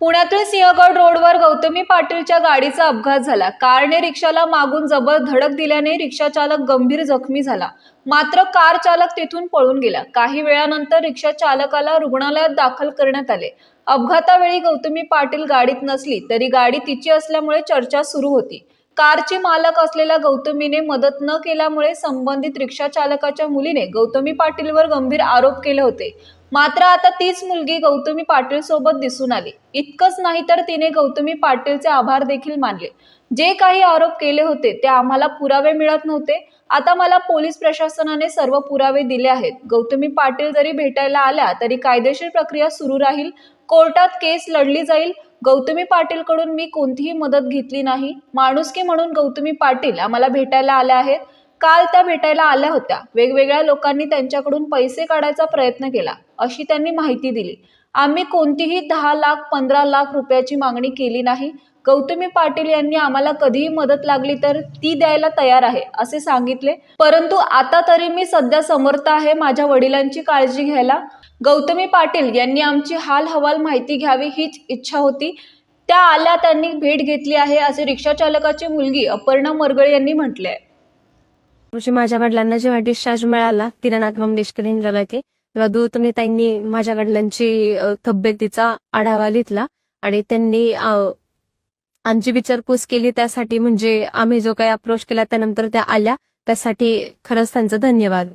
पुण्यातील सिंहगड रोडवर गौतमी पाटीलच्या गाडीचा अपघात झाला. कारने रिक्षाला मागून जबर धडक दिल्याने रिक्षा चालक गंभीर जखमी झाला. मात्र कार चालक तिथून पळून गेला. काही वेळानंतर रिक्षा चालकाला रुग्णालयात दाखल करण्यात आले. अपघातावेळी गौतमी पाटील गाडीत नसली तरी गाडी तिची असल्यामुळे चर्चा सुरू होती. कारची मालक असलेल्या गौतमीने मदत न केल्यामुळे संबंधित रिक्षा चालकाच्या मुलीने गौतमी पाटीलवर गंभीर आरोप केले होते. मात्र आता तीच मुलगी गौतमी पाटील सोबत दिसून आली. इतकंच नाही तर तिने गौतमी पाटीलचे आभार देखील मानले. जे काही आरोप केले होते ते आम्हाला पुरावे मिळत नव्हते. आता मला पोलीस प्रशासनाने सर्व पुरावे दिले आहेत. गौतमी पाटील जरी भेटायला आल्या तरी कायदेशीर प्रक्रिया सुरू राहील. कोर्टात केस लढली जाईल. गौतमी पाटीलकडून मी कोणतीही मदत घेतली नाही. माणुसकी म्हणून गौतमी पाटील आम्हाला भेटायला आल्या आहेत. काल त्या भेटायला आल्या होत्या. वेगवेगळ्या लोकांनी त्यांच्याकडून पैसे काढायचा प्रयत्न केला अशी त्यांनी माहिती दिली. आम्ही कोणतीही दहा लाख पंधरा लाख रुपयाची मागणी केली नाही. गौतमी पाटील यांनी आम्हाला कधीही मदत लागली तर ती द्यायला तयार आहे असे सांगितले. परंतु आता तरी मी सध्या समर्थ आहे माझ्या वडिलांची काळजी घ्यायला. गौतमी पाटील यांनी आमची हाल हवाल माहिती घ्यावी हीच इच्छा होती. त्या आल्या त्यांनी भेट घेतली आहे असे रिक्षा चालकाची मुलगी अपर्णा मरगळे यांनी म्हटले आहे म्हणजे माझ्या वडिलांना जेव्हा डिस्चार्ज मिळाला किरणाथ मंगेशकर इंदिरा तेव्हा दूतने त्यांनी माझ्या वडिलांची तब्येतीचा आढावा घेतला आणि त्यांनी आमची विचारपूस केली. त्यासाठी म्हणजे आम्ही जो काही अप्रोच केला त्यानंतर त्या आल्या. त्यासाठी खरंच त्यांचं धन्यवाद.